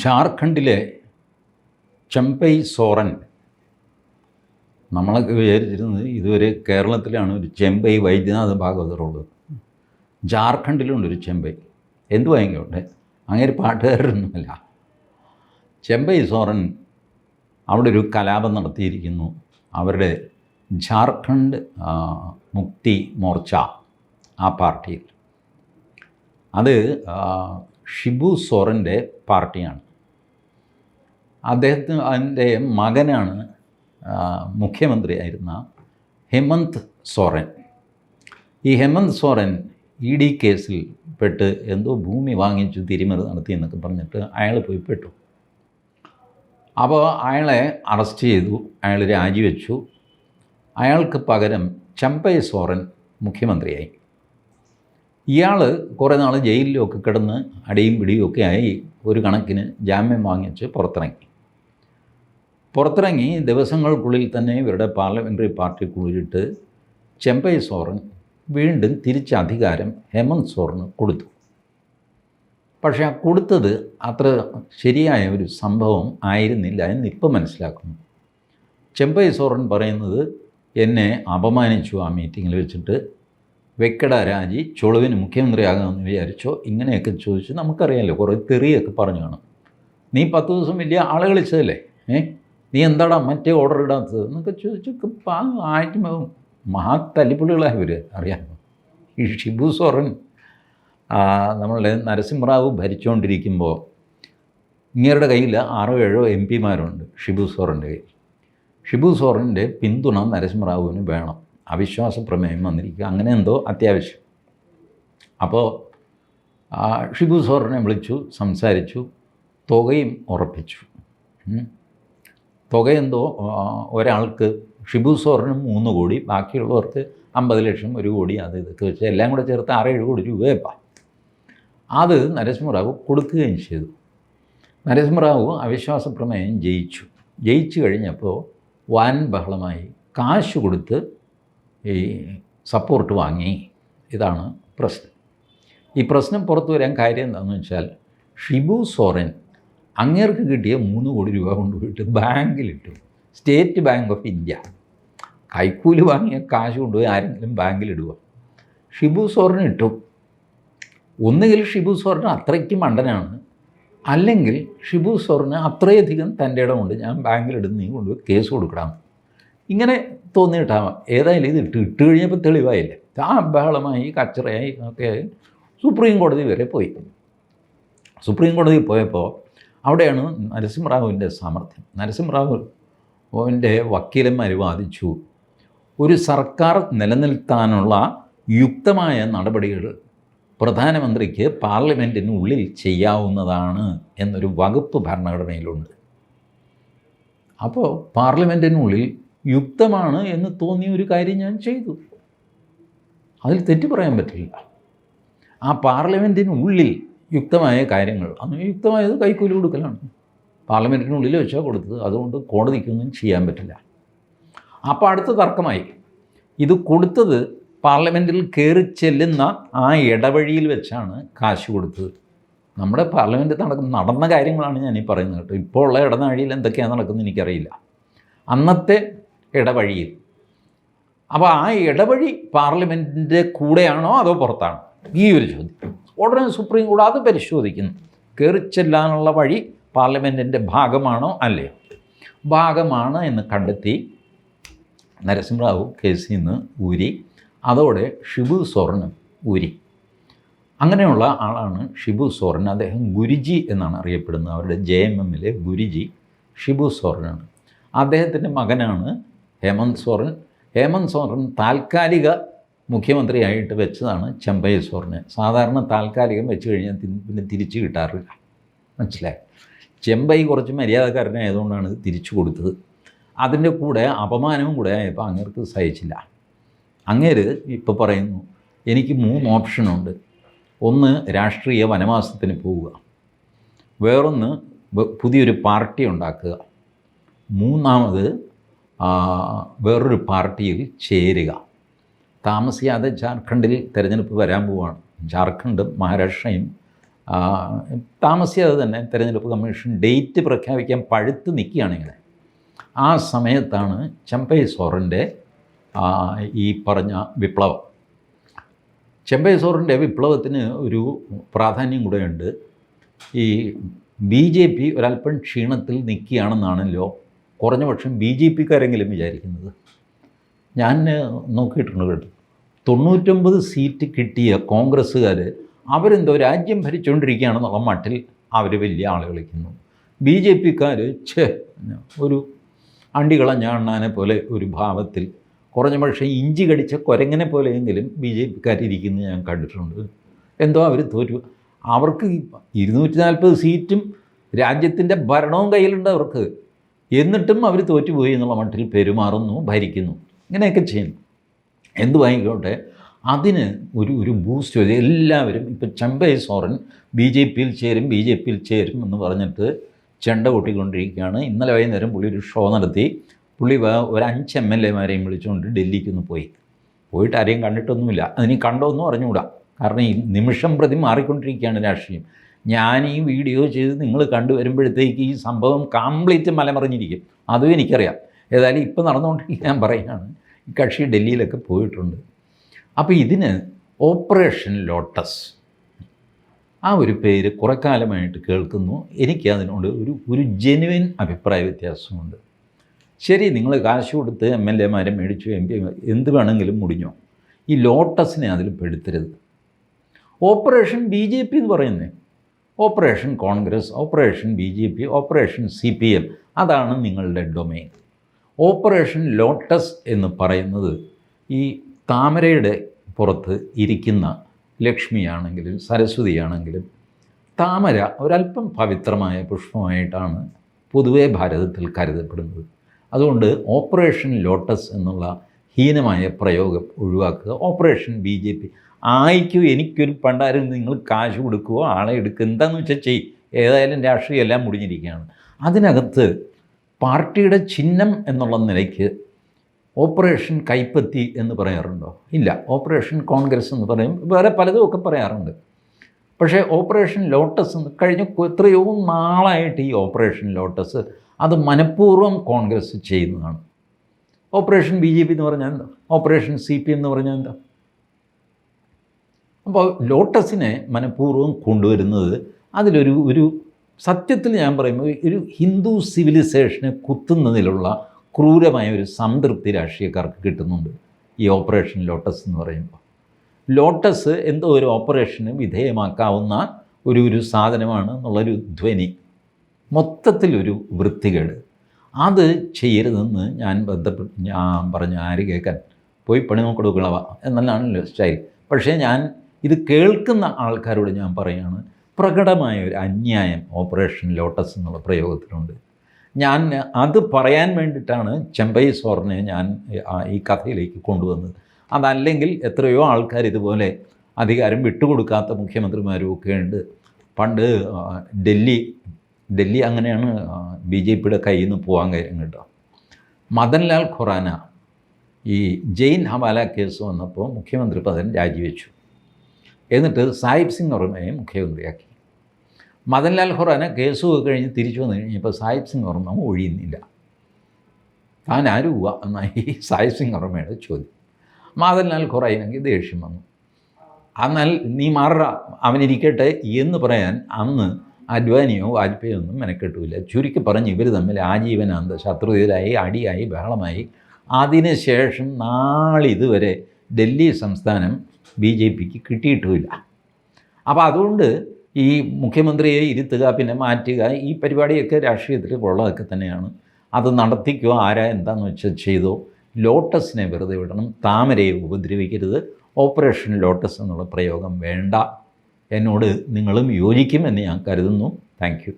ജാർഖണ്ഡിലെ ചെമ്പൈ സോറൻ. നമ്മളൊക്കെ വിചാരിച്ചിരുന്നത് ഇതുവരെ കേരളത്തിലാണ് ഒരു ചെമ്പൈ വൈദ്യനാഥ ഭാഗവതറുള്ളത്. ജാർഖണ്ഡിലുണ്ട് ഒരു ചെമ്പൈ. എന്തു വാങ്ങിക്കോട്ടെ അങ്ങനെ പാട്ടുകാരൊന്നുമല്ല. ചെമ്പൈ സോറൻ അവിടെ ഒരു കലാപം നടത്തിയിരിക്കുന്നു. അവരുടെ ജാർഖണ്ഡ് മുക്തി മോർച്ച ആ പാർട്ടിയിൽ. അത് ഷിബു സോറന്റെ പാർട്ടിയാണ്. അദ്ദേഹത്തിന് അതിന്റെ മകനാണ് മുഖ്യമന്ത്രി മുഖ്യമന്ത്രിയായിരുന്ന ഹെമന്ത് സോറൻ. ഈ ഹേമന്ത് സോറൻ ഇ ഡി കേസിൽ പെട്ട് എന്തോ ഭൂമി വാങ്ങിച്ചു തിരിമറി നടത്തി എന്നൊക്കെ പറഞ്ഞിട്ട് അയാൾ പോയി പെട്ടു. അപ്പോൾ അയാളെ അറസ്റ്റ് ചെയ്തു അയാൾ രാജിവെച്ചു. അയാൾക്ക് പകരം ചമ്പൈ സോറൻ മുഖ്യമന്ത്രിയായി. ഇയാൾ കുറേ നാൾ ജയിലിലൊക്കെ കിടന്ന് അടിയും പിടിയും ഒക്കെ ആയി ഒരു കണക്കിന് ജാമ്യം വാങ്ങിച്ച് പുറത്തിറങ്ങി. പുറത്തിറങ്ങി ദിവസങ്ങൾക്കുള്ളിൽ തന്നെ ഇവരുടെ പാർലമെന്ററി പാർട്ടി കൂടിയിട്ട് ചെമ്പൈ സോറൻ വീണ്ടും തിരിച്ച അധികാരം ഹേമന്ത് സോറിന് കൊടുത്തു. പക്ഷേ ആ കൊടുത്തത് അത്ര ശരിയായ ഒരു സംഭവം ആയിരുന്നില്ല എന്ന് ഇപ്പം മനസ്സിലാക്കുന്നു. ചെമ്പൈ സോറൻ പറയുന്നത് എന്നെ അപമാനിച്ചു ആ മീറ്റിങ്ങിൽ വെച്ചിട്ട് വെക്കട രാജി ചുളുവിന് മുഖ്യമന്ത്രിയാകാമെന്ന് വിചാരിച്ചോ? ഇങ്ങനെയൊക്കെ ചോദിച്ച് നമുക്കറിയാമല്ലോ കുറേ തെറിയൊക്കെ പറഞ്ഞു കാണും. നീ പത്ത് ദിവസം വലിയ ആളെ കളിച്ചതല്ലേ? ഏ? നീ എന്താടാ മറ്റേ ഓർഡർ ഇടാത്തത്? എന്നൊക്കെ ചോദിച്ചൊക്കെ പാ ആയിട്ട് മഹാ തല്ലിപ്പുള്ളികളായി ഇവർ അറിയാമോ ഈ ഷിബു സോറൻ നമ്മളുടെ നരസിംഹറാവു ഭരിച്ചുകൊണ്ടിരിക്കുമ്പോൾ ഇങ്ങേരുടെ കയ്യിൽ ആറോ ഏഴോ എം പിമാരുണ്ട് ഷിബു സോറിന്റെ കയ്യിൽ. ഷിബു സോറിന്റെ പിന്തുണ നരസിംഹറാവുവിന് വേണം. അവിശ്വാസ പ്രമേയം വന്നിരിക്കുക. അങ്ങനെ എന്തോ അത്യാവശ്യം. അപ്പോൾ ഷിബു സോറിനെ വിളിച്ചു സംസാരിച്ചു തുകയും ഉറപ്പിച്ചു. തുകയെന്തോ ഒരാൾക്ക് ഷിബു സോറിന് മൂന്ന് കോടി ബാക്കിയുള്ളവർക്ക് അമ്പത് ലക്ഷം ഒരു കോടി അത് ഇതൊക്കെ വെച്ച് എല്ലാം കൂടെ ചേർത്ത് ആറേഴ് കോടി രൂപയപ്പാ. അത് നരസിംഹറാവു കൊടുക്കുകയും ചെയ്തു. നരസിംഹറാവു അവിശ്വാസ പ്രമേയം ജയിച്ചു. ജയിച്ചു കഴിഞ്ഞപ്പോൾ വാൻ ബഹളമായി കാശ് കൊടുത്ത് ഈ സപ്പോർട്ട് വാങ്ങി. ഇതാണ് പ്രശ്നം. ഈ പ്രശ്നം പുറത്തു വരാൻ കാര്യം എന്താണെന്ന് വെച്ചാൽ ഷിബു സോറൻ അങ്ങേർക്ക് കിട്ടിയ മൂന്ന് കോടി രൂപ കൊണ്ടുപോയിട്ട് ബാങ്കിലിട്ടു. സ്റ്റേറ്റ് ബാങ്ക് ഓഫ് ഇന്ത്യ കൈക്കൂലി വാങ്ങിയ കാശ് കൊണ്ടുപോയി ആരെങ്കിലും ബാങ്കിലിടുക ഷിബു സോറിന് ഇട്ടു. ഒന്നുകിൽ ഷിബു സോറൻ അത്രയ്ക്ക് മണ്ടനാണ്. അല്ലെങ്കിൽ ഷിബു സോറിന് അത്രയധികം തന്റെ ഇടമുണ്ട് ഞാൻ ബാങ്കിലിടുന്ന നീ കൊണ്ടുപോയി കേസ് കൊടുക്കണം. ഇങ്ങനെ തോന്നിയിട്ടാവാം ഏതായാലും ഇത് ഇട്ട് ഇട്ട് കഴിഞ്ഞപ്പോൾ തെളിവായില്ലേ? ആ ബഹളമായി കച്ചറയായി ഒക്കെ സുപ്രീം കോടതി വരെ പോയി. സുപ്രീം കോടതി പോയപ്പോൾ അവിടെയാണ് നരസിംഹറാവുവിന്റെ സാമർഥ്യം. നരസിംഹറാവുവിന്റെ വക്കീലന്മാർ വാദിച്ചു ഒരു സർക്കാർ നിലനിൽത്താനുള്ള യുക്തമായ നടപടികൾ പ്രധാനമന്ത്രിക്ക് പാർലമെന്റിനുള്ളിൽ ചെയ്യാവുന്നതാണ് എന്നൊരു വകുപ്പ് ഭരണഘടനയിലുണ്ട്. അപ്പോൾ പാർലമെന്റിനുള്ളിൽ യുക്തമാണ് എന്ന് തോന്നിയ ഒരു കാര്യം ഞാൻ ചെയ്തു. അതിൽ തെറ്റ് പറയാൻ പറ്റില്ല. ആ പാർലമെന്റിനുള്ളിൽ യുക്തമായ കാര്യങ്ങൾ അന്ന് യുക്തമായത് കൈക്കൂലി കൊടുക്കലാണ്. പാർലമെന്റിനുള്ളിൽ വെച്ചാൽ കൊടുത്തത്. അതുകൊണ്ട് കോടതിക്കൊന്നും ചെയ്യാൻ പറ്റില്ല. അപ്പോൾ അടുത്ത തർക്കമായി. ഇത് കൊടുത്തത് പാർലമെന്റിൽ കയറി ചെല്ലുന്ന ആ ഇടവഴിയിൽ വെച്ചാണ് കാശ് കൊടുത്തത്. നമ്മുടെ പാർലമെന്റ് നടക്കുന്ന നടന്ന കാര്യങ്ങളാണ് ഞാൻ ഈ പറയുന്നത് കേട്ടോ. ഇപ്പോൾ ഉള്ള ഇടനാഴിയിൽ എന്തൊക്കെയാണ് നടക്കുന്നത് എനിക്കറിയില്ല. അന്നത്തെ ഇടവഴിയിൽ. അപ്പോൾ ആ ഇടവഴി പാർലമെന്റിന്റെ കൂടെയാണോ അതോ പുറത്താണോ? ഈ ഒരു ചോദ്യം. ഉടനെ സുപ്രീം കോടതി അത് പരിശോധിക്കുന്നു. കയറി ചെല്ലാനുള്ള വഴി പാർലമെന്റിന്റെ ഭാഗമാണോ അല്ലയോ? ഭാഗമാണ് എന്ന് കണ്ടെത്തി നരസിംഹറാവു കേസിൽ നിന്ന് ഊരി അതോടെ ഷിബു സോറനും ഊരി. അങ്ങനെയുള്ള ആളാണ് ഷിബു സോറൻ അദ്ദേഹം ഗുരുജി എന്നാണ് അറിയപ്പെടുന്നത്. അവരുടെ ജെ എം എമ്മിലെ ഗുരുജി ഷിബു സോറനാണ്. അദ്ദേഹത്തിന്റെ മകനാണ് ഹേമന്ത് സോറൻ. ഹേമന്ത് സോറൻ താൽക്കാലിക മുഖ്യമന്ത്രിയായിട്ട് വെച്ചതാണ് ചെമ്പൈ സോറിനെ. സാധാരണ താൽക്കാലികം വെച്ച് കഴിഞ്ഞാൽ പിന്നെ തിരിച്ചു കിട്ടാറില്ല. മനസ്സിലായി? ചെമ്പൈ കുറച്ച് മര്യാദക്കാരനായതുകൊണ്ടാണ് ഇത് തിരിച്ചു കൊടുത്തത്. അതിന്റെ കൂടെ അപമാനവും കൂടെ ആയപ്പോൾ അങ്ങേർക്ക് സഹിച്ചില്ല. അങ്ങേര് ഇപ്പോൾ പറയുന്നു എനിക്ക് മൂന്ന് ഓപ്ഷനുണ്ട്. ഒന്ന് രാഷ്ട്രീയ വനവാസത്തിന് പോവുക. വേറൊന്ന് പുതിയൊരു പാർട്ടി ഉണ്ടാക്കുക. മൂന്നാമത് വേറൊരു പാർട്ടിയിൽ ചേരുക. താമസിയാതെ ജാർഖണ്ഡിൽ തിരഞ്ഞെടുപ്പ് വരാൻ പോവുകയാണ് ജാർഖണ്ഡും മഹാരാഷ്ട്രയും താമസിയാതെ തന്നെ തിരഞ്ഞെടുപ്പ് കമ്മീഷൻ ഡേറ്റ് പ്രഖ്യാപിക്കാൻ പഴുത്ത് നിൽക്കുകയാണ് ആ സമയത്താണ് ചെമ്പൈ സോറിന്റെ ഈ പറഞ്ഞ വിപ്ലവം. ചെമ്പൈ സോറിന്റെ വിപ്ലവത്തിന് ഒരു പ്രാധാന്യം കൂടെയുണ്ട്. ഈ ബി ജെ പി ഒരല്പം ക്ഷീണത്തിൽ നിൽക്കുകയാണെന്നാണല്ലോ കുറഞ്ഞ പക്ഷം ബി ജെ പിക്കാരെങ്കിലും വിചാരിക്കുന്നത്? ഞാൻ നോക്കിയിട്ടുണ്ട് കേട്ടോ. തൊണ്ണൂറ്റൊമ്പത് സീറ്റ് കിട്ടിയ കോൺഗ്രസ്സുകാർ അവരെന്തോ രാജ്യം ഭരിച്ചുകൊണ്ടിരിക്കുകയാണെന്നുള്ള മട്ടിൽ അവർ വലിയ ആൾ കളിക്കുന്നു ബി ജെ പിക്കാർ ഛേ ഒരു അണ്ടികളഞ്ഞ അണ്ണാനെ പോലെ ഒരു ഭാവത്തിൽ കുറഞ്ഞ പക്ഷേ ഇഞ്ചി കടിച്ച കുരങ്ങനെ പോലെയെങ്കിലും ബി ജെ പിക്കാരിയ്ക്കുന്നത് ഞാൻ കണ്ടിട്ടുണ്ട്. എന്തോ അവർ തോറ്റു. അവർക്ക് ഇരുന്നൂറ്റി നാൽപ്പത് സീറ്റും രാജ്യത്തിന്റെ ഭരണവും കയ്യിലുണ്ട് അവർക്ക്. എന്നിട്ടും അവർ തോറ്റുപോയി എന്നുള്ള മട്ടിൽ പെരുമാറുന്നു ഭരിക്കുന്നു. ഇങ്ങനെയൊക്കെ ചെയ്യുന്നു. എന്തുവായിക്കോട്ടെ അതിന് ഒരു ഒരു ബൂസ്റ്റ് എല്ലാവരും ഇപ്പം ചെമ്പൈ സോറൻ ബി ജെ പിയിൽ ചേരും ബി ജെ പിയിൽ ചേരും എന്ന് പറഞ്ഞിട്ട് ചെണ്ട കൊട്ടിക്കൊണ്ടിരിക്കുകയാണ് ഇന്നലെ വൈകുന്നേരം പുള്ളി ഒരു ഷോ നടത്തി. പുള്ളി ഒരു അഞ്ച് എം എൽ എമാരെയും വിളിച്ചുകൊണ്ട് ഡൽഹിക്ക് ഒന്ന് പോയി. പോയിട്ട് ആരെയും കണ്ടിട്ടൊന്നുമില്ല. അതിനി കണ്ടോ എന്നും അറിഞ്ഞുകൂടാ. കാരണം ഈ നിമിഷം പ്രതി മാറിക്കൊണ്ടിരിക്കുകയാണ് രാഷ്ട്രീയം. ഞാൻ ഈ വീഡിയോ ചെയ്ത് നിങ്ങൾ കണ്ടുവരുമ്പോഴത്തേക്ക് ഈ സംഭവം കംപ്ലീറ്റ് മലമറിഞ്ഞിരിക്കും. അതും എനിക്കറിയാം. ഏതായാലും ഇപ്പം നടന്നുകൊണ്ടിരിക്കുക ഞാൻ പറയുകയാണ്. ഈ കക്ഷി ഡൽഹിയിലൊക്കെ പോയിട്ടുണ്ട്. അപ്പോൾ ഇതിന് ഓപ്പറേഷൻ ലോട്ടസ്. ആ ഒരു പേര് കുറേ കാലമായിട്ട് കേൾക്കുന്നു. എനിക്ക് അതിനോട് ഒരു ഒരു ജെനുവിൻ അഭിപ്രായ വ്യത്യാസമുണ്ട്. ശരി നിങ്ങൾ കാശ് കൊടുത്ത് എം എൽ എമാരെ മേടിച്ചു എം പി എന്ത് വേണമെങ്കിലും മുടിഞ്ഞോ. ഈ ലോട്ടസിനെ അതിൽ പെടുത്തരുത്. ഓപ്പറേഷൻ ബി ജെ പി എന്ന് പറയുന്നത് operation Congress operation B J P operation C P M അതാണ് നിങ്ങളുടെ ഡൊമൈൻ ഓപ്പറേഷൻ ലോട്ടസ് എന്ന് പറയുന്നത് ഈ താമരയുടെ പുറത്ത് ഇരിക്കുന്ന ലക്ഷ്മിയാണെങ്കിലും സരസ്വതിയാണെങ്കിലും താമര ഒരല്പം പവിത്രമായ പുഷ്പമായിട്ടാണ് പൊതുവേ ഭാരതത്തിൽ കരുതപ്പെടുന്നത്. അതുകൊണ്ട് ഓപ്പറേഷൻ ലോട്ടസ് എന്നുള്ള ഹീനമായ പ്രയോഗം ഒഴിവാക്കുക ഓപ്പറേഷൻ ബി ജെ പി ആയിക്കും എനിക്കൊരു പണ്ടാരും നിങ്ങൾ കാശ് കൊടുക്കുകയോ ആളെ എടുക്കുക എന്താണെന്ന് വെച്ചാൽ ചെയ്യും ഏതായാലും രാഷ്ട്രീയം എല്ലാം മുടിഞ്ഞിരിക്കുകയാണ്. അതിനകത്ത് പാർട്ടിയുടെ ചിഹ്നം എന്നുള്ള നിലയ്ക്ക് ഓപ്പറേഷൻ കൈപ്പത്തി എന്ന് പറയാറുണ്ടോ? ഇല്ല. ഓപ്പറേഷൻ കോൺഗ്രസ് എന്ന് പറയും. വേറെ പലതും ഒക്കെ പറയാറുണ്ട്. പക്ഷേ ഓപ്പറേഷൻ ലോട്ടസ് എന്ന് കഴിഞ്ഞ എത്രയോ നാളായിട്ട് ഈ ഓപ്പറേഷൻ ലോട്ടസ് അത് മനഃപൂർവം കോൺഗ്രസ് ചെയ്യുന്നതാണ്. ഓപ്പറേഷൻ ബി ജെ പി എന്ന് പറഞ്ഞാൽ എന്താ? ഓപ്പറേഷൻ സി പി എന്ന് പറഞ്ഞാൽ എന്താ? അപ്പോൾ ലോട്ടസിനെ മനഃപൂർവം കൊണ്ടുവരുന്നത് അതിലൊരു ഒരു സത്യത്തിൽ ഞാൻ പറയുമ്പോൾ ഒരു ഹിന്ദു സിവിലൈസേഷനെ കുത്തുന്നതിലുള്ള ക്രൂരമായ ഒരു സംതൃപ്തി രാഷ്ട്രീയക്കാർക്ക് കിട്ടുന്നുണ്ട് ഈ ഓപ്പറേഷൻ ലോട്ടസ് എന്ന് പറയുമ്പോൾ. ലോട്ടസ് എന്തോ ഒരു ഓപ്പറേഷന് വിധേയമാക്കാവുന്ന ഒരു ഒരു സാധനമാണ് എന്നുള്ളൊരു ധ്വനി. മൊത്തത്തിലൊരു വൃത്തികേട്. അത് ചെയ്യരുതെന്ന് ഞാൻ ബന്ധപ്പെട്ട് ഞാൻ പറഞ്ഞു ആര് കേൾക്കാൻ? പോയി പണി നോക്കെടുക്കളവ എന്നല്ലാണല്ലോ സ്റ്റൈൽ. പക്ഷേ ഞാൻ ഇത് കേൾക്കുന്ന ആൾക്കാരോട് ഞാൻ പറയുകയാണ് പ്രകടമായ ഒരു അന്യായം ഓപ്പറേഷൻ ലോട്ടസ് എന്നുള്ള പ്രയോഗത്തിലുണ്ട്. ഞാൻ അത് പറയാൻ വേണ്ടിയിട്ടാണ് ചെമ്പൈ സോറിനെ ഞാൻ ഈ കഥയിലേക്ക് കൊണ്ടുവന്നത്. അതല്ലെങ്കിൽ എത്രയോ ആൾക്കാർ ഇതുപോലെ അധികാരം വിട്ടുകൊടുക്കാത്ത മുഖ്യമന്ത്രിമാരും ഒക്കെ ഉണ്ട്. പണ്ട് ഡൽഹി ഡൽഹി അങ്ങനെയാണ് ബി ജെ പിയുടെ കയ്യിൽ നിന്ന് പോകാൻ കാര്യം കേട്ടോ. മദൻലാൽ ഖുറാന ഈ ജെയിൻ ഹവാല കേസ് വന്നപ്പോൾ മുഖ്യമന്ത്രി പദം രാജിവെച്ചു. എന്നിട്ട് സാഹിബ് സിംഗ് വർമ്മയെ മുഖ്യമന്ത്രിയാക്കി. മദൻലാൽ ഖുറാനെ കേസ് ഒക്കെ കഴിഞ്ഞ് തിരിച്ചു വന്നു കഴിഞ്ഞപ്പോൾ സാഹിബ് സിംഗ് വർമ്മ ഒഴിയുന്നില്ല. താൻ ആരുവ എന്നായി സാഹിബ് സിംഗ് വർമ്മയുടെ ചോദ്യം. മദൻലാൽ ഖൊറായിനെങ്കിൽ ദേഷ്യം വന്നു. എന്നാൽ നീ മാറ അവനിരിക്കട്ടെ എന്ന് പറയാൻ അന്ന് അഡ്വാനിയോ വാജ്പേയോ ഒന്നും മെനക്കെട്ടില്ല ചുരുക്കി പറഞ്ഞ് ഇവർ തമ്മിൽ ആജീവനാന്ത ശത്രുതയിലായി അടിയായി ബഹളമായി. അതിനുശേഷം നാളിതുവരെ ഡൽഹി സംസ്ഥാനം ബി ജെ പിക്ക് കിട്ടിയിട്ടുമില്ല. അപ്പോൾ അതുകൊണ്ട് ഈ മുഖ്യമന്ത്രിയെ ഇരുത്തുക പിന്നെ മാറ്റുക ഈ പരിപാടിയൊക്കെ രാഷ്ട്രീയത്തിൽ ഉള്ളതൊക്കെ തന്നെയാണ്. അത് നടത്തിക്കോ ആരാ എന്താണെന്ന് വെച്ചാൽ ചെയ്തോ ലോട്ടസിനെ വെറുതെ വിടണം താമരയെ ഉപദ്രവിക്കരുത് ഓപ്പറേഷൻ ലോട്ടസ് എന്നുള്ള പ്രയോഗം വേണ്ട. എന്നോട് നിങ്ങളും യോജിക്കുമെന്ന് ഞാൻ കരുതുന്നു. താങ്ക്